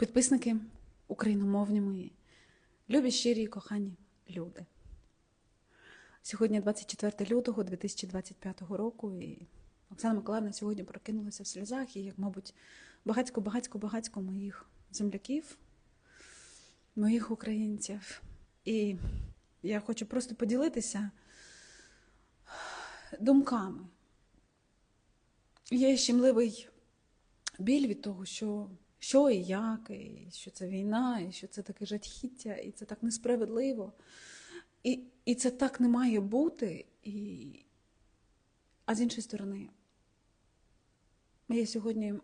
підписники україномовні мої, любі щирі і кохані люди. Сьогодні 24 лютого 2025 року, і Оксана Миколаївна сьогодні прокинулася в сльозах, і, як, мабуть, багатько, багатько, багатько моїх земляків, моїх українців. І я хочу просто поділитися думками. Є щемливий біль від того, що, що і як, і що це війна, і що це таке жахіття, і це так несправедливо. І, і це так не має бути. І... А з іншої сторони, я сьогодні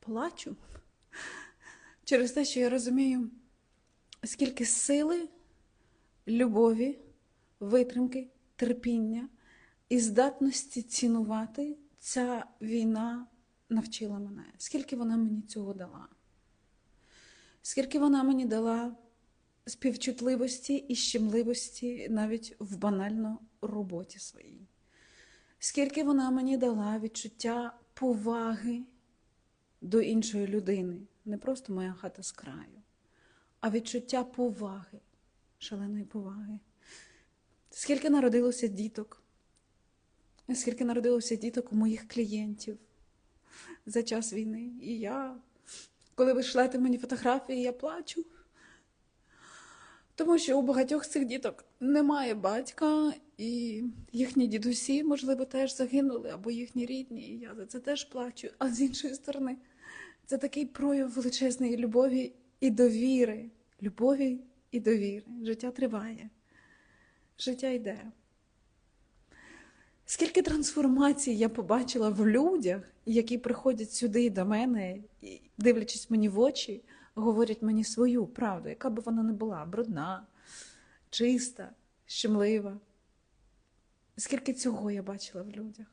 плачу через те, що я розумію, скільки сили, любові, витримки, терпіння і здатності цінувати ця війна навчила мене. Скільки вона мені цього дала? Скільки вона мені дала співчутливості і щемливості навіть в банально роботі своїй? Скільки вона мені дала відчуття поваги до іншої людини, не просто моя хата з краю, а відчуття поваги, шаленої поваги. Скільки народилося діток, скільки народилося діток у моїх клієнтів за час війни. І я, коли ви шлете мені фотографії, я плачу. Тому що у багатьох цих діток немає батька, і їхні дідусі, можливо, теж загинули, або їхні рідні, і я за це теж плачу. А з іншої сторони, це такий прояв величезної любові і довіри. Любові і довіри. Життя триває, життя йде. Скільки трансформацій я побачила в людях, які приходять сюди до мене, і, дивлячись мені в очі, говорять мені свою правду, яка би вона не була, брудна, чиста, щемлива. Скільки цього я бачила в людях?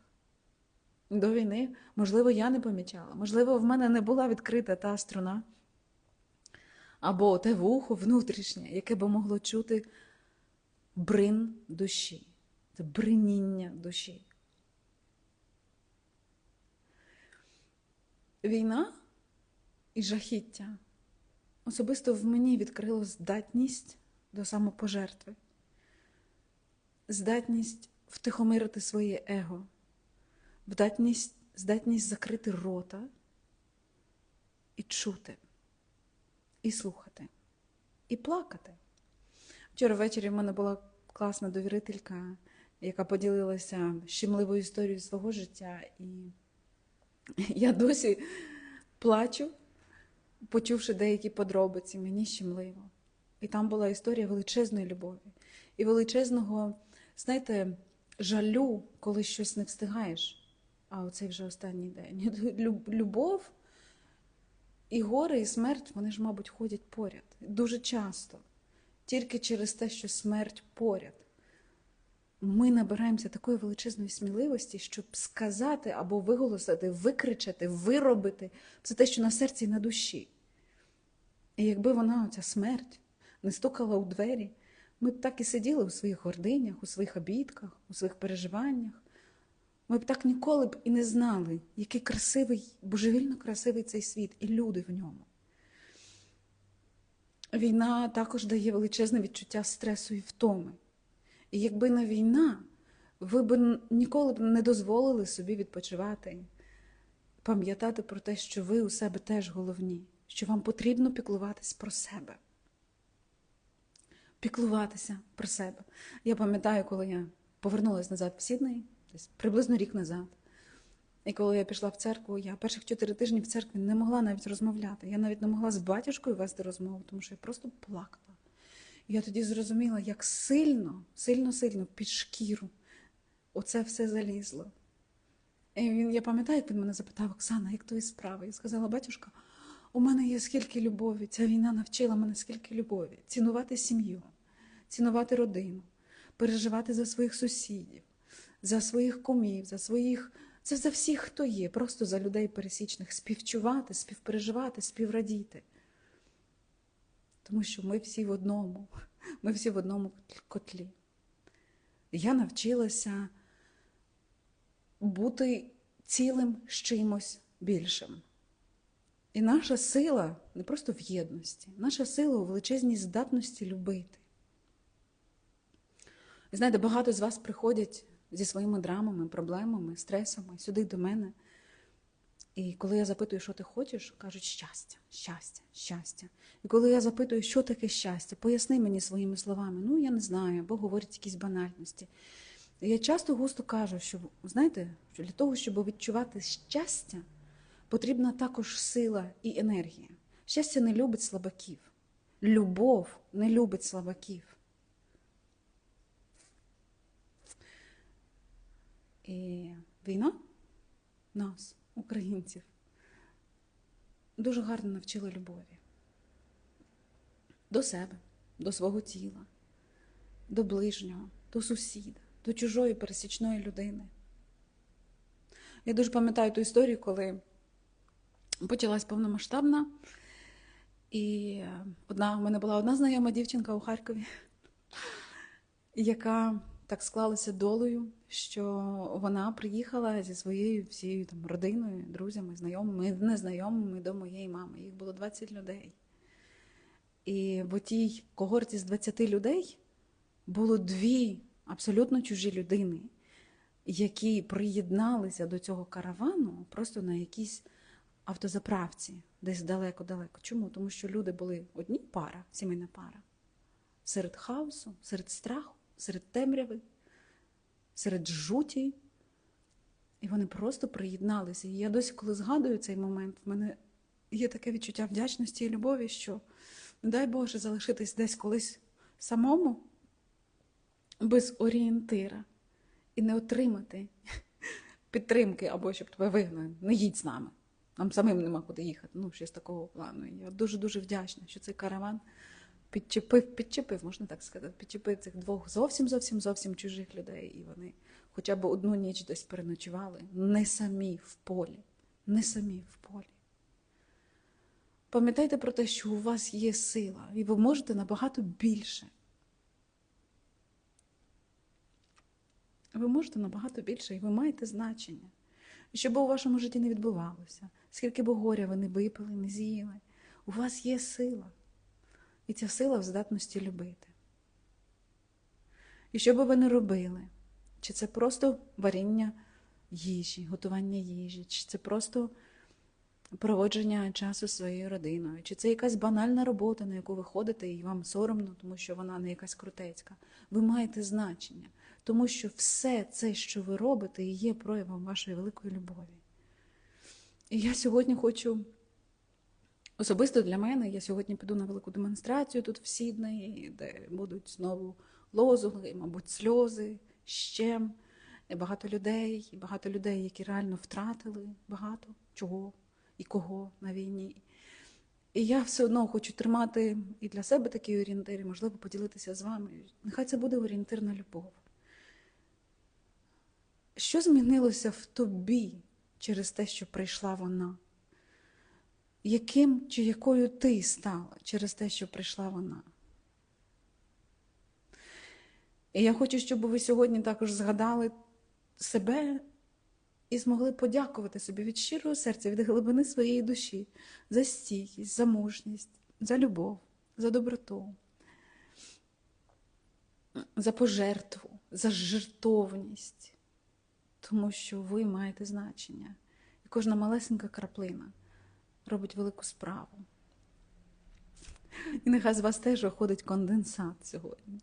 До війни, можливо, я не помічала, можливо, в мене не була відкрита та струна, або те вухо внутрішнє, яке би могло чути брин душі, це бриніння душі. Війна і жахіття особисто в мені відкрило здатність до самопожертви, здатність втихомирити своє его, здатність, здатність закрити рота і чути, і слухати, і плакати. Вчора ввечері в мене була класна довірителька, яка поділилася щемливою історією свого життя, і я досі плачу почувши деякі подробиці, мені щемливо. І там була історія величезної любові і величезного, знаєте, жалю, коли щось не встигаєш. А оцей вже останній день. Любов і горе, і смерть, вони ж, мабуть, ходять поряд. Дуже часто. Тільки через те, що смерть поряд. Ми набираємося такої величезної сміливості, щоб сказати або виголосити, викричати, виробити це те, що на серці і на душі. І якби вона, оця смерть, не стукала у двері, ми б так і сиділи у своїх гординях, у своїх обідках, у своїх переживаннях. Ми б так ніколи б і не знали, який красивий, божевільно красивий цей світ, і люди в ньому. Війна також дає величезне відчуття стресу і втоми. І якби не війна, ви б ніколи б не дозволили собі відпочивати, пам'ятати про те, що ви у себе теж головні що вам потрібно піклуватись про себе. Піклуватися про себе. Я пам'ятаю, коли я повернулася назад в Сідней, десь приблизно рік назад. І коли я пішла в церкву, я перших чотири тижні в церкві не могла навіть розмовляти. Я навіть не могла з батюшкою вести розмову, тому що я просто плакала. Я тоді зрозуміла, як сильно, сильно, сильно під шкіру оце все залізло. І він, я пам'ятаю, як він мене запитав, Оксана, як твої справи? Я сказала, батюшка. У мене є скільки любові. Ця війна навчила мене скільки любові. Цінувати сім'ю, цінувати родину, переживати за своїх сусідів, за своїх кумів, за своїх. Це за всіх, хто є, просто за людей пересічних, співчувати, співпереживати, співрадіти. Тому що ми всі в одному, ми всі в одному котлі. Я навчилася бути цілим з чимось більшим І наша сила не просто в єдності, наша сила у величезній здатності любити. Ви знаєте, багато з вас приходять зі своїми драмами, проблемами, стресами сюди до мене. І коли я запитую, що ти хочеш, кажуть щастя, щастя, щастя. І коли я запитую, що таке щастя, поясни мені своїми словами, ну я не знаю, або говорять якісь банальності. Я часто густо кажу, що знаєте, що для того, щоб відчувати щастя, потрібна також сила і енергія. Щастя не любить слабаків. Любов не любить слабаків. І війна нас, українців, дуже гарно навчила любові до себе, до свого тіла, до ближнього, до сусіда, до чужої пересічної людини. Я дуже пам'ятаю ту історію, коли почалась повномасштабна, і одна, у мене була одна знайома дівчинка у Харкові, яка так склалася долею, що вона приїхала зі своєю всією там родиною, друзями, знайомими, незнайомими до моєї мами. Їх було 20 людей. І в тій когорті з 20 людей було дві абсолютно чужі людини, які приєдналися до цього каравану просто на якійсь автозаправці, десь далеко-далеко. Чому? Тому що люди були одні пара, сімейна пара, серед хаосу, серед страху, серед темряви, серед жуті. І вони просто приєдналися. І я досі, коли згадую цей момент, в мене є таке відчуття вдячності і любові, що, не дай Боже, залишитись десь колись самому, без орієнтира, і не отримати підтримки або щоб тебе вигнали. Не їдь з нами. Нам самим нема куди їхати. Ну, щось такого плану. І я дуже-дуже вдячна, що цей караван підчепив, підчепив, можна так сказати, підчепив цих двох зовсім зовсім зовсім чужих людей, і вони хоча б одну ніч десь переночували, не самі в полі, не самі в полі. Пам'ятайте про те, що у вас є сила, і ви можете набагато більше. Ви можете набагато більше, і ви маєте значення. І що би у вашому житті не відбувалося, скільки б горя ви не випили, не з'їли, у вас є сила. І ця сила в здатності любити. І що би ви не робили, чи це просто варіння їжі, готування їжі, чи це просто проводження часу своєю родиною, чи це якась банальна робота, на яку ви ходите, і вам соромно, тому що вона не якась крутецька. Ви маєте значення, тому що все це, що ви робите, є проявом вашої великої любові. І я сьогодні хочу. Особисто для мене я сьогодні піду на велику демонстрацію тут в Сіднеї, де будуть знову лозунги, мабуть, сльози, щем, багато людей, багато людей, які реально втратили багато чого і кого на війні. І я все одно хочу тримати і для себе такі орієнтири, можливо, поділитися з вами. Нехай це буде орієнтир на любов. Що змінилося в тобі через те, що прийшла вона? Яким чи якою ти стала через те, що прийшла вона. І я хочу, щоб ви сьогодні також згадали себе і змогли подякувати собі від щирого серця, від глибини своєї душі за стійкість, за мужність, за любов, за доброту, за пожертву, за жертовність, тому що ви маєте значення. І кожна малесенька краплина робить велику справу. І нехай з вас теж виходить конденсат сьогодні.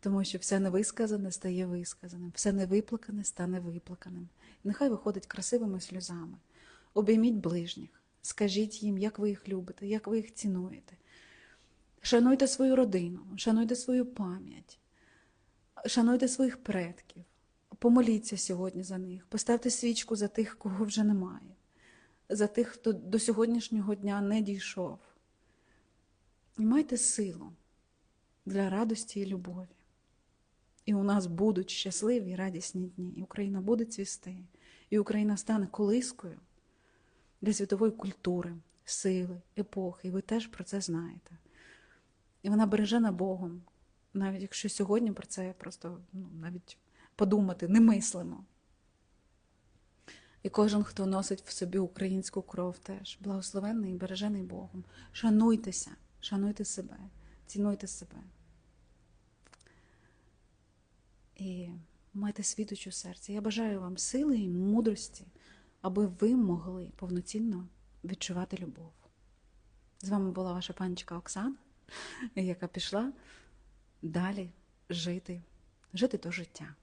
Тому що все невисказане стає висказаним, все невиплакане стане виплаканим. І нехай виходить красивими сльозами. Обійміть ближніх, скажіть їм, як ви їх любите, як ви їх цінуєте. Шануйте свою родину, шануйте свою пам'ять, шануйте своїх предків, помоліться сьогодні за них, поставте свічку за тих, кого вже немає за тих, хто до сьогоднішнього дня не дійшов. І майте силу для радості і любові. І у нас будуть щасливі і радісні дні. І Україна буде цвісти, і Україна стане колискою для світової культури, сили, епохи. І ви теж про це знаєте. І вона бережена Богом, навіть якщо сьогодні про це просто ну, навіть подумати не мислимо. І кожен, хто носить в собі українську кров, теж благословенний і бережений Богом. Шануйтеся, шануйте себе, цінуйте себе. І майте світоч у серці. Я бажаю вам сили і мудрості, аби ви могли повноцінно відчувати любов. З вами була ваша панічка Оксана, яка пішла далі жити, жити то життя.